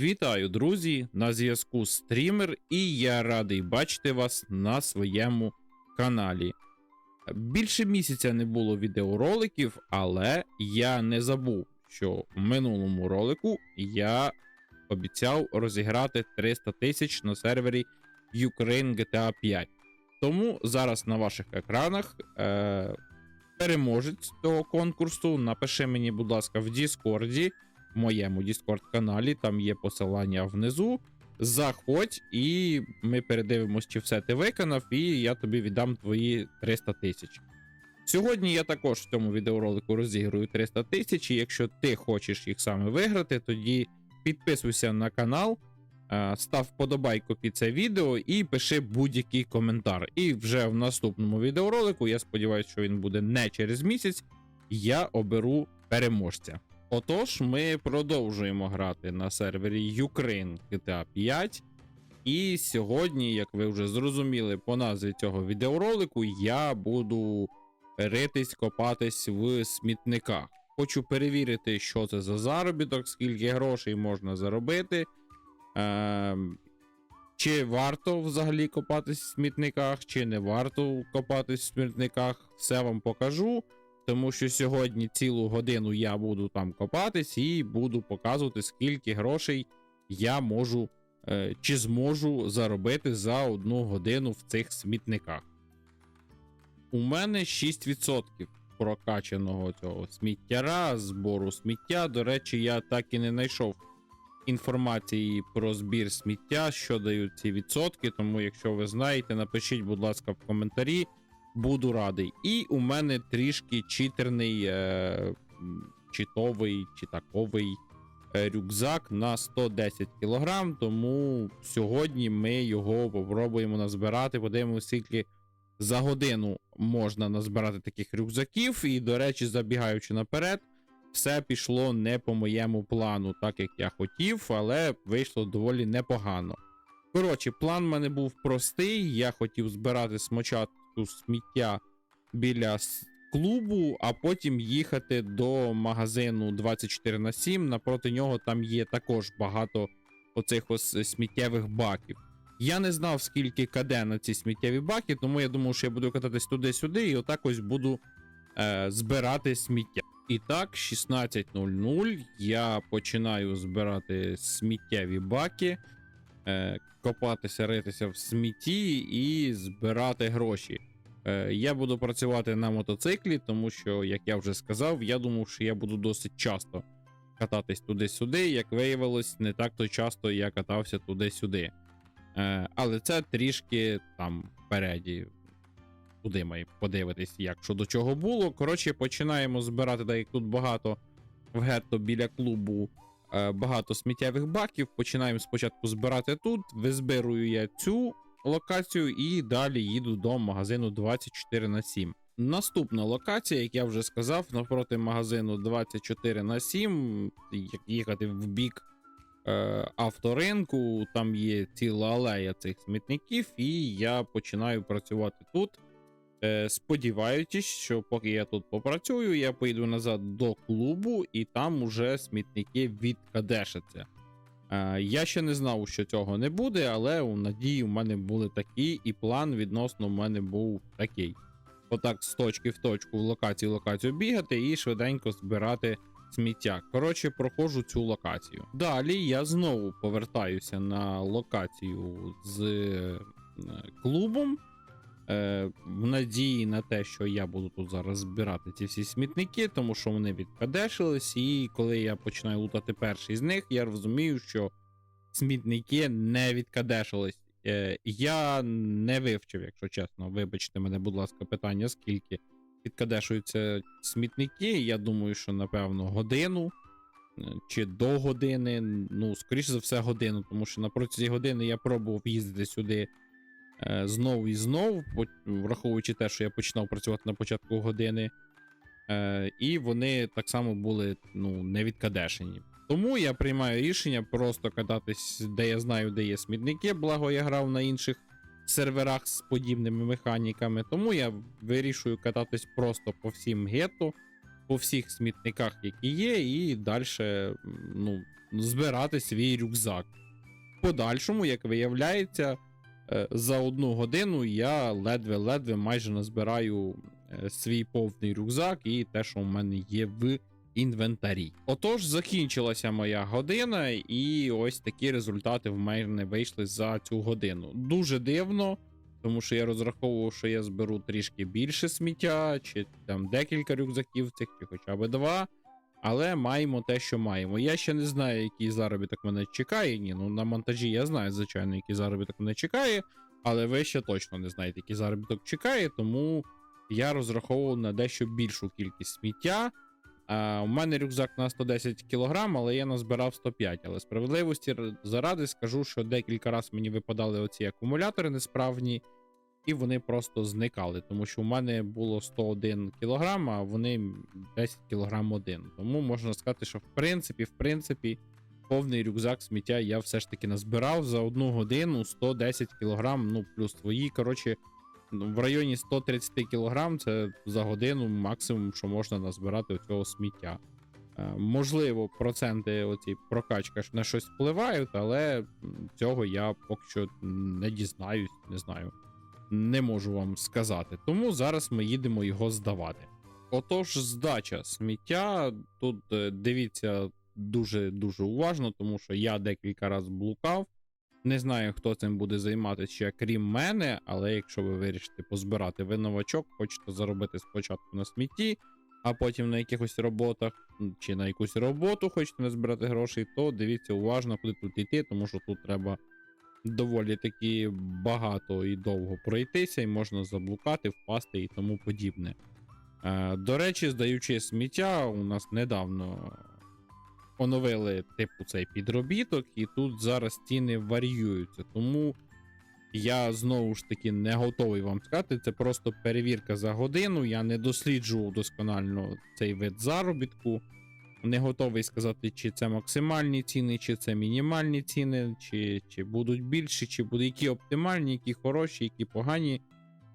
Вітаю, друзі! На зв'язку стрімер, і я радий бачити вас на своєму каналі. Більше місяця не було відеороликів, але я не забув, що в минулому ролику я обіцяв розіграти 300 тисяч на сервері Ukraine GTA 5. Тому зараз на ваших екранах е- переможець цього конкурсу. Напиши мені, будь ласка, в Діскорді в моєму Discord каналі, там є посилання внизу. Заходь, і ми передивимось, чи все ти виконав, і я тобі віддам твої 300 тисяч. Сьогодні я також в цьому відеоролику розіграю 300 тисяч, і якщо ти хочеш їх саме виграти, тоді підписуйся на канал, е, став вподобайку під це відео і пиши будь-який коментар. І вже в наступному відеоролику, я сподіваюся, що він буде не через місяць, я оберу переможця. Отож, ми продовжуємо грати на сервері Ukraine GTA 5. І сьогодні, як ви вже зрозуміли по назві цього відеоролику, я буду ритись, копатись в смітниках. Хочу перевірити, що це за заробіток, скільки грошей можна заробити. Ем, чи варто взагалі копатись в смітниках, чи не варто копатись в смітниках, все вам покажу. Тому що сьогодні цілу годину я буду там копатись і буду показувати, скільки грошей я можу е, чи зможу заробити за одну годину в цих смітниках. У мене 6% прокачаного цього сміттяра, збору сміття. До речі, я так і не знайшов інформації про збір сміття, що дають ці відсотки. Тому, якщо ви знаєте, напишіть, будь ласка, в коментарі. Буду радий. І у мене трішки читерний, е, читовий чи таковий е, рюкзак на 110 кг. Тому сьогодні ми його попробуємо назбирати. Подивимося, скільки за годину можна назбирати таких рюкзаків. І, до речі, забігаючи наперед, все пішло не по моєму плану, так як я хотів, але вийшло доволі непогано. Коротше, план в мене був простий. Я хотів збирати спочатку сміття біля клубу, а потім їхати до магазину 24 на 7. Напроти нього там є також багато оцих ось сміттєвих баків. Я не знав, скільки каде на ці сміттєві баки, тому я думав, що я буду кататись туди-сюди, і отак ось буду е, збирати сміття. І так, 16.00 я починаю збирати сміттєві баки е, копатися, ритися в смітті і збирати гроші. Е, я буду працювати на мотоциклі, тому що, як я вже сказав, я думав, що я буду досить часто кататись туди-сюди. Як виявилось, не так то часто я катався туди-сюди. Е, але це трішки там впереді. Туди ми подивитись, як що до чого було. Коротше, починаємо збирати, так як тут багато в гетто біля клубу багато сміттєвих баків. Починаємо спочатку збирати тут. Визбирую я цю локацію і далі їду до магазину 24 на 7. Наступна локація, як я вже сказав, навпроти магазину 24 на 7, як їхати в бік е, авторинку, там є ціла алея цих смітників, і я починаю працювати тут. Е, сподіваючись, що поки я тут попрацюю, я поїду назад до клубу, і там уже смітники відкадешаться. Е, я ще не знав, що цього не буде, але у надії в мене були такі, і план відносно в мене був такий. Отак, з точки в точку в локацію в локацію бігати і швиденько збирати сміття. Коротше, проходжу цю локацію. Далі я знову повертаюся на локацію з е, клубом. Е, в надії на те, що я буду тут зараз збирати ці всі смітники, тому що вони відкадешились, і коли я починаю лутати перший з них, я розумію, що смітники не відкадешились. Е, я не вивчив, якщо чесно. Вибачте мене, будь ласка, питання, скільки відкадешуються смітники. Я думаю, що напевно годину е, чи до години. Ну, скоріше за все, годину, тому що на протязі години я пробував їздити сюди знов і знов, враховуючи те, що я починав працювати на початку години. Е, і вони так само були ну, не відкадешені. Тому я приймаю рішення просто кататись, де я знаю, де є смітники, благо я грав на інших серверах з подібними механіками. Тому я вирішую кататись просто по всім гетто, по всіх смітниках, які є, і далі ну, збирати свій рюкзак. В подальшому, як виявляється, е, за одну годину я ледве-ледве майже назбираю е, свій повний рюкзак і те, що в мене є в інвентарі. Отож, закінчилася моя година, і ось такі результати в мене вийшли за цю годину. Дуже дивно, тому що я розраховував, що я зберу трішки більше сміття, чи там декілька рюкзаків цих, чи хоча б два. Але маємо те, що маємо. Я ще не знаю, який заробіток мене чекає. Ні, ну на монтажі я знаю, звичайно, який заробіток мене чекає, але ви ще точно не знаєте, який заробіток чекає, тому я розраховував на дещо більшу кількість сміття. У мене рюкзак на 110 кг, але я назбирав 105. Але справедливості заради скажу, що декілька разів мені випадали оці акумулятори несправні, і вони просто зникали. Тому що у мене було 101 кг, а вони 10 кг один. Тому можна сказати, що в принципі, в принципі, повний рюкзак сміття я все ж таки назбирав за одну годину 110 кг, ну плюс твої. Коротше, ну, в районі 130 кг це за годину максимум, що можна назбирати цього сміття. Е, Можливо, проценти оці прокачка на щось впливають, але цього я поки що не дізнаюсь, не знаю. Не можу вам сказати. Тому зараз ми їдемо його здавати. Отож, здача сміття. Тут е, дивіться дуже дуже уважно, тому що я декілька разів блукав. Не знаю, хто цим буде займатися крім мене, але якщо ви вирішите позбирати ви новачок, хочете заробити спочатку на смітті, а потім на якихось роботах чи на якусь роботу хочете назбирати грошей, то дивіться уважно, куди тут йти, тому що тут треба доволі таки багато і довго пройтися, і можна заблукати, впасти і тому подібне. Е, до речі, здаючи сміття, у нас недавно оновили типу цей підробіток, і тут зараз ціни варіюються. Тому я знову ж таки не готовий вам сказати. Це просто перевірка за годину. Я не досліджував досконально цей вид заробітку. Не готовий сказати, чи це максимальні ціни, чи це мінімальні ціни, чи, чи будуть більші, чи будуть які оптимальні, які хороші, які погані.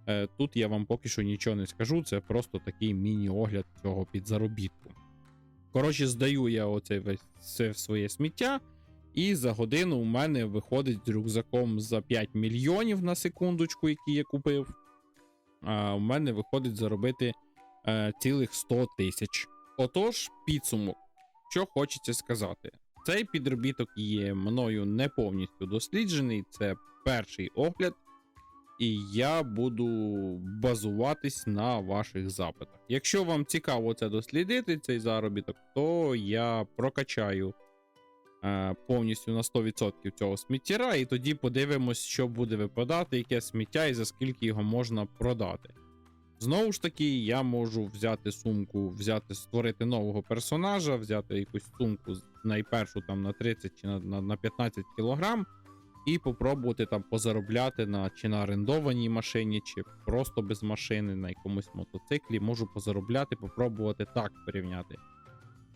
Е, Тут я вам поки що нічого не скажу. Це просто такий міні-огляд цього підзаробітку. Коротше, здаю я оце весь це своє сміття, і за годину у мене виходить з рюкзаком за 5 мільйонів на секундочку, який я купив. А у мене виходить заробити е, цілих 100 тисяч. Отож, підсумок, що хочеться сказати. Цей підробіток є мною не повністю досліджений. Це перший огляд, і я буду базуватись на ваших запитах. Якщо вам цікаво це дослідити, цей заробіток, то я прокачаю е, повністю на 100% цього сміттєра, і тоді подивимось, що буде випадати, яке сміття і за скільки його можна продати. Знову ж таки, я можу взяти сумку, взяти, створити нового персонажа, взяти якусь сумку найпершу там на 30 чи на, на, на 15 кілограм, і попробувати там позаробляти на чи на орендованій машині, чи просто без машини, на якомусь мотоциклі. Можу позаробляти, попробувати так порівняти.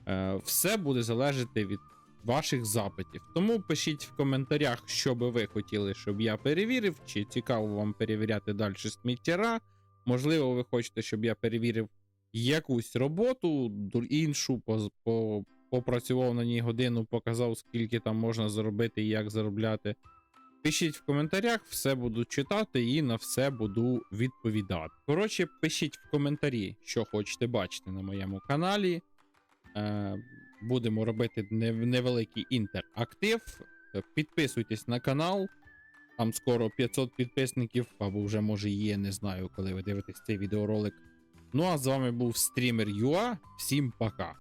Е, все буде залежати від ваших запитів. Тому пишіть в коментарях, що би ви хотіли, щоб я перевірив, чи цікаво вам перевіряти далі сміттєра. Можливо, ви хочете, щоб я перевірив якусь роботу, іншу, по, попрацював на ній годину, показав, скільки там можна заробити і як заробляти. Пишіть в коментарях, все буду читати і на все буду відповідати. Коротше, пишіть в коментарі, що хочете бачити на моєму каналі. Е, будемо робити невеликий інтерактив. Підписуйтесь на канал. Там скоро 500 підписників, або вже може є, не знаю, коли ви дивитесь цей відеоролик. Ну а з вами був стрімер Юа. Всім пока.